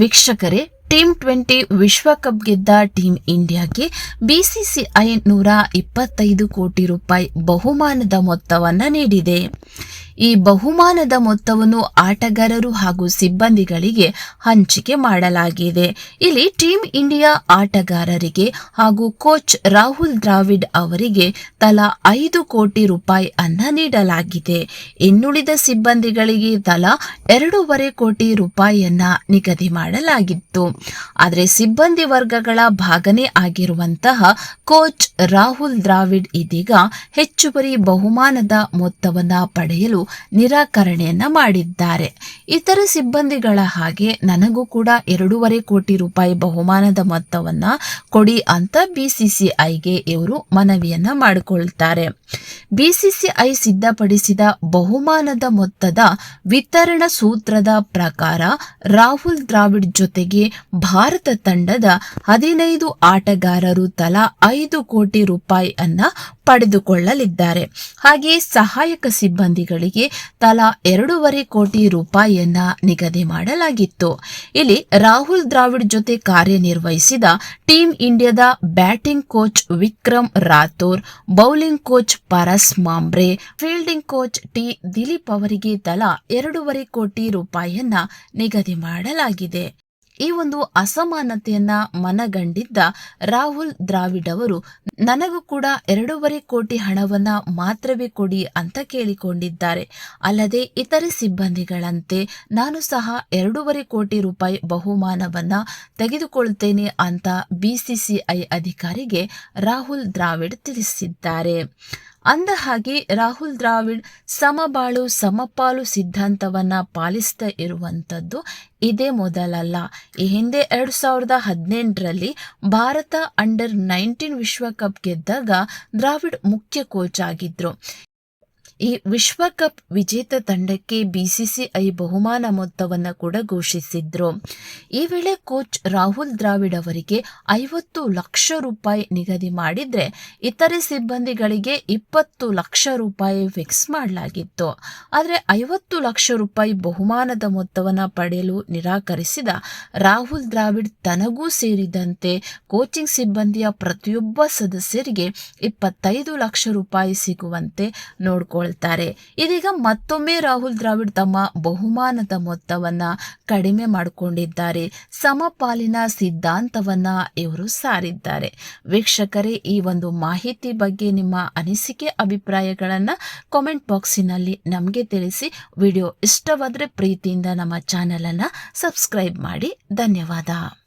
ವೀಕ್ಷಕರೇ team twenty ವಿಶ್ವಕಪ್ ಗೆದ್ದ ಟೀಮ್ ಇಂಡಿಯಾಗೆ ಬಿಸಿಸಿಐ ನೂರ ಇಪ್ಪತ್ತೈದು ಕೋಟಿ ರೂಪಾಯಿ ಬಹುಮಾನದ ಮೊತ್ತವನ್ನು ನೀಡಿದೆ. ಈ ಬಹುಮಾನದ ಮೊತ್ತವನ್ನು ಆಟಗಾರರು ಹಾಗೂ ಸಿಬ್ಬಂದಿಗಳಿಗೆ ಹಂಚಿಕೆ ಮಾಡಲಾಗಿದೆ. ಇಲ್ಲಿ ಟೀಮ್ ಇಂಡಿಯಾ ಆಟಗಾರರಿಗೆ ಹಾಗೂ ಕೋಚ್ ರಾಹುಲ್ ದ್ರಾವಿಡ್ ಅವರಿಗೆ ತಲಾ ಐದು ಕೋಟಿ ರೂಪಾಯಿ ಅನ್ನ ನೀಡಲಾಗಿದೆ. ಇನ್ನುಳಿದ ಸಿಬ್ಬಂದಿಗಳಿಗೆ ತಲಾ ಎರಡೂವರೆ ಕೋಟಿ ರೂಪಾಯಿಯನ್ನ ನಿಗದಿ ಮಾಡಲಾಗಿತ್ತು. ಆದರೆ ಸಿಬ್ಬಂದಿ ವರ್ಗಗಳ ಭಾಗನೇ ಆಗಿರುವಂತಹ ಕೋಚ್ ರಾಹುಲ್ ದ್ರಾವಿಡ್ ಇದೀಗ ಹೆಚ್ಚುವರಿ ಬಹುಮಾನದ ಮೊತ್ತವನ್ನ ಪಡೆಯಲು ನಿರಾಕರಣೆಯನ್ನ ಮಾಡಿದ್ದಾರೆ. ಇತರ ಸಿಬ್ಬಂದಿಗಳ ಹಾಗೆ ನನಗೂ ಕೂಡ ಎರಡೂವರೆ ಕೋಟಿ ರೂಪಾಯಿ ಬಹುಮಾನದ ಮೊತ್ತವನ್ನ ಕೊಡಿ ಅಂತ ಬಿಸಿಸಿಐಗೆ ಇವರು ಮನವಿಯನ್ನ ಮಾಡಿಕೊಳ್ತಾರೆ. ಬಿಸಿಸಿಐ ಸಿದ್ಧಪಡಿಸಿದ ಬಹುಮಾನದ ಮೊತ್ತದ ವಿತರಣಾ ಸೂತ್ರದ ಪ್ರಕಾರ ರಾಹುಲ್ ದ್ರಾವಿಡ್ ಜೊತೆಗೆ ಭಾರತ ತಂಡದ ಹದಿನೈದು ಆಟಗಾರರು ತಲಾ ಐದು ಕೋಟಿ ರೂಪಾಯಿ ಅನ್ನ ಪಡೆದುಕೊಳ್ಳಲಿದ್ದಾರೆ. ಹಾಗೆಯೇ ಸಹಾಯಕ ಸಿಬ್ಬಂದಿಗಳಿಗೆ ತಲಾ ಎರಡೂವರೆ ಕೋಟಿ ರೂಪಾಯಿಯನ್ನ ನಿಗದಿ ಮಾಡಲಾಗಿತ್ತು. ಇಲ್ಲಿ ರಾಹುಲ್ ದ್ರಾವಿಡ್ ಜೊತೆ ಕಾರ್ಯನಿರ್ವಹಿಸಿದ ಟೀಂ ಇಂಡಿಯಾದ batting coach Vikram Rathour, bowling coach Paras Mhambrey, fielding coach T Dilip ಅವರಿಗೆ ತಲಾ ಎರಡೂವರೆ ಕೋಟಿ ರೂಪಾಯಿಯನ್ನ ನಿಗದಿ ಮಾಡಲಾಗಿದೆ. ಈ ಒಂದು ಅಸಮಾನತೆಯನ್ನ ಮನಗಂಡಿದ್ದ ರಾಹುಲ್ ದ್ರಾವಿಡ್ ಅವರು, ನನಗೂ ಕೂಡ ಎರಡೂವರೆ ಕೋಟಿ ಹಣವನ್ನ ಮಾತ್ರವೇ ಕೊಡಿ ಅಂತ ಕೇಳಿಕೊಂಡಿದ್ದಾರೆ. ಅಲ್ಲದೆ ಇತರೆ ಸಿಬ್ಬಂದಿಗಳಂತೆ ನಾನು ಸಹ ಎರಡೂವರೆ ಕೋಟಿ ರೂಪಾಯಿ ಬಹುಮಾನವನ್ನ ತೆಗೆದುಕೊಳ್ತೇನೆ ಅಂತ ಬಿಸಿಸಿಐ ಅಧಿಕಾರಿಗೆ ರಾಹುಲ್ ದ್ರಾವಿಡ್ ತಿಳಿಸಿದ್ದಾರೆ. ಅಂದ ಹಾಗೆ ರಾಹುಲ್ ದ್ರಾವಿಡ್ ಸಮಬಾಳು ಸಮಪಾಲು ಸಿದ್ಧಾಂತವನ್ನ ಪಾಲಿಸ್ತಾ ಇರುವಂಥದ್ದು ಇದೇ ಮೊದಲಲ್ಲ. ಈ ಹಿಂದೆ ಎರಡು ಸಾವಿರದ ಹದಿನೆಂಟರಲ್ಲಿ ಭಾರತ ಅಂಡರ್ ನೈನ್ಟೀನ್ ವಿಶ್ವಕಪ್ ಗೆದ್ದಾಗ ದ್ರಾವಿಡ್ ಮುಖ್ಯ ಕೋಚ್ ಆಗಿದ್ರು. ಈ ವಿಶ್ವಕಪ್ ವಿಜೇತ ತಂಡಕ್ಕೆ ಬಿಸಿಸಿಐ ಬಹುಮಾನ ಮೊತ್ತವನ್ನು ಕೂಡ ಘೋಷಿಸಿದ್ರು. ಈ ವೇಳೆ ಕೋಚ್ ರಾಹುಲ್ ದ್ರಾವಿಡ್ ಅವರಿಗೆ ಐವತ್ತು ಲಕ್ಷ ರೂಪಾಯಿ ನಿಗದಿ ಮಾಡಿದ್ರೆ ಇತರೆ ಸಿಬ್ಬಂದಿಗಳಿಗೆ ಇಪ್ಪತ್ತು ಲಕ್ಷ ರೂಪಾಯಿ ಫಿಕ್ಸ್ ಮಾಡಲಾಗಿತ್ತು. ಆದರೆ ಐವತ್ತು ಲಕ್ಷ ರೂಪಾಯಿ ಬಹುಮಾನದ ಮೊತ್ತವನ್ನು ಪಡೆಯಲು ನಿರಾಕರಿಸಿದ ರಾಹುಲ್ ದ್ರಾವಿಡ್ ತನಗೂ ಸೇರಿದಂತೆ ಕೋಚಿಂಗ್ ಸಿಬ್ಬಂದಿಯ ಪ್ರತಿಯೊಬ್ಬ ಸದಸ್ಯರಿಗೆ ಇಪ್ಪತ್ತೈದು ಲಕ್ಷ ರೂಪಾಯಿ ಸಿಗುವಂತೆ ನೋಡ್ಕೊಳ್ತಾರೆ ಇದೀಗ ಮತ್ತೊಮ್ಮೆ ರಾಹುಲ್ ದ್ರಾವಿಡ್ ತಮ್ಮ ಬಹುಮಾನದ ಮೊತ್ತವನ್ನ ಕಡಿಮೆ ಮಾಡಿಕೊಂಡಿದ್ದಾರೆ. ಸಮಪಾಲಿನ ಸಿದ್ಧಾಂತವನ್ನ ಇವರು ಸಾರಿದ್ದಾರೆ. ವೀಕ್ಷಕರೇ, ಈ ಒಂದು ಮಾಹಿತಿ ಬಗ್ಗೆ ನಿಮ್ಮ ಅನಿಸಿಕೆ, ಅಭಿಪ್ರಾಯಗಳನ್ನ ಕಾಮೆಂಟ್ ಬಾಕ್ಸಿನಲ್ಲಿ ನಮಗೆ ತಿಳಿಸಿ. ವಿಡಿಯೋ ಇಷ್ಟವಾದರೆ ಪ್ರೀತಿಯಿಂದ ನಮ್ಮ ಚಾನೆಲ್ ಅನ್ನ ಸಬ್ಸ್ಕ್ರೈಬ್ ಮಾಡಿ. ಧನ್ಯವಾದ.